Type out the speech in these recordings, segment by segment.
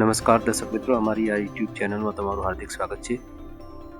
નમસ્કાર દર્શક મિત્રો, અમારી આ યુટ્યુબ ચેનલમાં તમારું હાર્દિક સ્વાગત છે.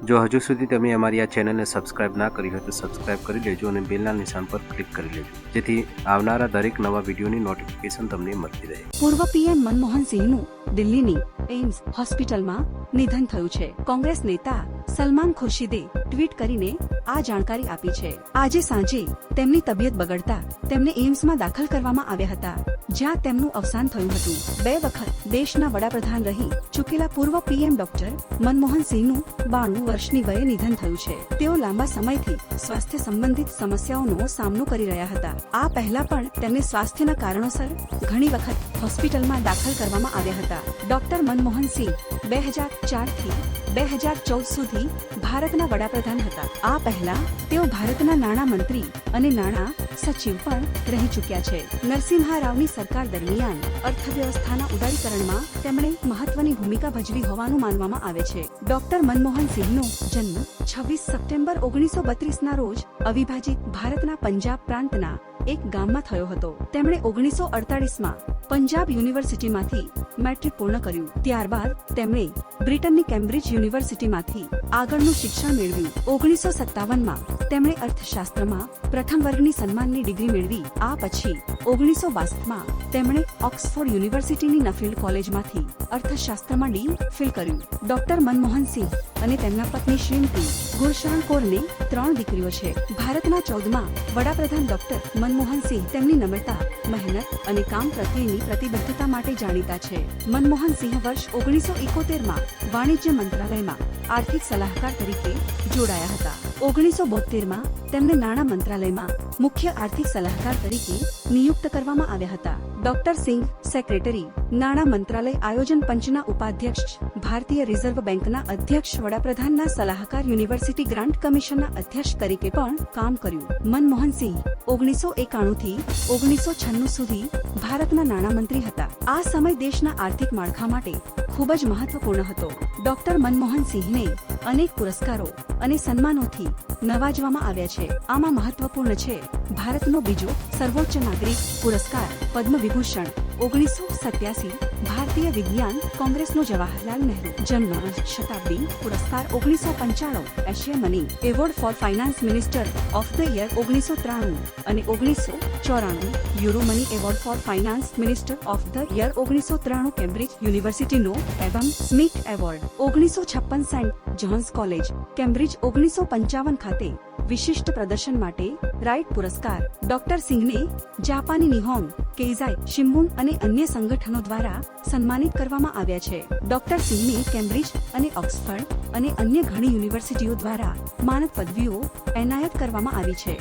જો હજુ સુધી તમે અમારી આ ચેનલને સબસ્ક્રાઇબ ના કરી હોય તો સબસ્ક્રાઇબ કરી લેજો અને બેલના નિશાન પર ક્લિક કરી લેજો. જેથી આવનારા દરેક નવા વિડીયોની નોટિફિકેશન તમને મળતી રહે. પૂર્વ પીએમ મનમોહન સિંહનું દિલ્હીની એઇમ્સ હોસ્પિટલમાં નિધન થયું છે. કોંગ્રેસ નેતા સલમાન ખુરશીદે ટ્વીટ કરીને આ જાણકારી આપી છે. આજે સાંજે તેમની તબિયત બગડતા તેમને એઇમ્સમાં દાખલ કરવામાં આવ્યા હતા. જ્યાં તેમનું અવસાન થયું હતું. બે વખત દેશના વડાપ્રધાન રહી ચૂકેલા પૂર્વ પીએમ ડોક્ટર મનમોહન સિંહનું બાણું વર્ષની વયે નિધન થયું છે. તેઓ લાંબા સમયથી સ્વાસ્થ્ય સંબંધિત સમસ્યાઓનો સામનો કરી રહ્યા હતા. આ પહેલા પણ તેમને સ્વાસ્થ્યના કારણોસર ઘણી વખત હોસ્પિટલમાં દાખલ કરવામાં આવ્યા હતા. ડોક્ટર મનમોહન સિંહ બે હજાર ચારથી બે હજાર ચૌદ સુધી ભારતના વડાપ્રધાન હતા. આ પહેલા તેઓ ભારતના નાણાં મંત્રી અને નાણાં સચિવ પણ રહી ચૂક્યા છે. નરસિંહા રાવની સરકાર દરમિયાન અર્થવ્યવસ્થાના ઉદારીકરણમાં તેમણે મહત્વની ભૂમિકા ભજવી હોવાનું માનવામાં આવે છે. ડોક્ટર મનમોહન સિંહનો જન્મ છવ્વીસ સપ્ટેમ્બર ઓગણીસો બત્રીસના રોજ અવિભાજિત ભારતના પંજાબ પ્રાંતના એક ગામમાં થયો હતો. તેમણે ઓગણીસો અડતાલીસમાં પંજાબ યુનિવર્સિટીમાંથી મેટ્રિક પૂર્ણ કર્યું. ત્યારબાદ તેમણે બ્રિટનની કેમ્બ્રિજ યુનિવર્સિટીમાંથી આગળનું શિક્ષણ મેળવ્યું ઓગણીસો સત્તાવનમાં તેમણે અર્થશાસ્ત્રમાં પ્રથમ વર્ગની સન્માનની ડિગ્રી મેળવી. આ પછી ઓગણીસો બાસઠમાં તેમણે ઓક્સફોર્ડ યુનિવર્સિટીની નફીલ્ડ કોલેજમાંથી અર્થશાસ્ત્રમાં ડી ફિલ કર્યું. ડોક્ટર મનમોહન સિંહ અને તેમના પત્ની શ્રીમતી ગુરશરણ કોરને ત્રણ દીકરીઓ છે. ભારતના ચૌદમાં વડાપ્રધાન ડોક્ટર મનમોહન સિંહ તેમની નમ્રતા, મહેનત અને કામ પ્રત્યેની પ્રતિબદ્ધતા માટે જાણીતા છે. મનમોહન સિંહ વર્ષ ઓગણીસો ઇકોતેરમાં વાણિજ્ય મંત્રાલયમાં આર્થિક સલાહકાર તરીકે જોડાયા હતા. ઓગણીસો બોતેરમાં તેમને નાણાં મંત્રાલયમાં મુખ્ય આર્થિક સલાહકાર તરીકે નિયુક્ત કરવામાં આવ્યા હતા. ડોક્ટર સિંહ સેક્રેટરી, નાણાં મંત્રાલય આયોજન પંચના ઉપાધ્યક્ષ, ભારતીય રિઝર્વ બેંકના અધ્યક્ષ, વડાપ્રધાનના સલાહકાર, યુનિવર્સિટી ગ્રાન્ટ કમિશનના અધ્યક્ષ તરીકે પણ કામ કર્યું. મનમોહન સિંહ ઓગણીસો એકાણું થી ઓગણીસો છન્નું સુધી ભારતના નાણામંત્રી હતા. આ સમય દેશના આર્થિક માળખા માટે ખૂબ જ મહત્વપૂર્ણ હતો. ડોક્ટર મનમોહન સિંહને અનેક પુરસ્કારો અને સન્માનોથી નવાજવામાં આવ્યા છે. આમાં મહત્વપૂર્ણ છે. ભારતનો બીજો સર્વોચ્ચ નાગરિક પુરસ્કાર પદ્મ વિભૂષણ ઓગણીસો સત્યાસી, ભારતીય વિજ્ઞાન કોંગ્રેસનો જવાહરલાલ નહેરુ. જન્મ શતાબ્દી, પુરસ્કાર ઓગણીસો પંચાણું Asiamoney award for finance minister of the year ઓગણીસો ત્રાણું અને ઓગણીસો ચોરાણું Euromoney award for finance minister of the year ઓગણીસો ત્રાણું કેમ્બ્રિજ યુનિવર્સિટીનો એવમ સ્મિથ એવોર્ડ. ઓગણીસો છપ્પન સેન્ટ જોન્સ કોલેજ, કેમ્બ્રિજ ઓગણીસો પંચાવન ખાતે વિશિષ્ટ પ્રદર્શન માટે રાઇટ પુરસ્કાર. ડોક્ટર સિંહને જાપાની નિહોંગ, કેઝાઈ શિમ્બુન અને અન્ય સંગઠનો દ્વારા સન્માનિત કરવામાં આવ્યા છે. ડોક્ટર સિંહને કેમ્બ્રિજ અને ઓક્સફર્ડ અને અન્ય ઘણી યુનિવર્સિટીઓ દ્વારા માનદ પદવીઓ એનાયત કરવામાં આવી છે.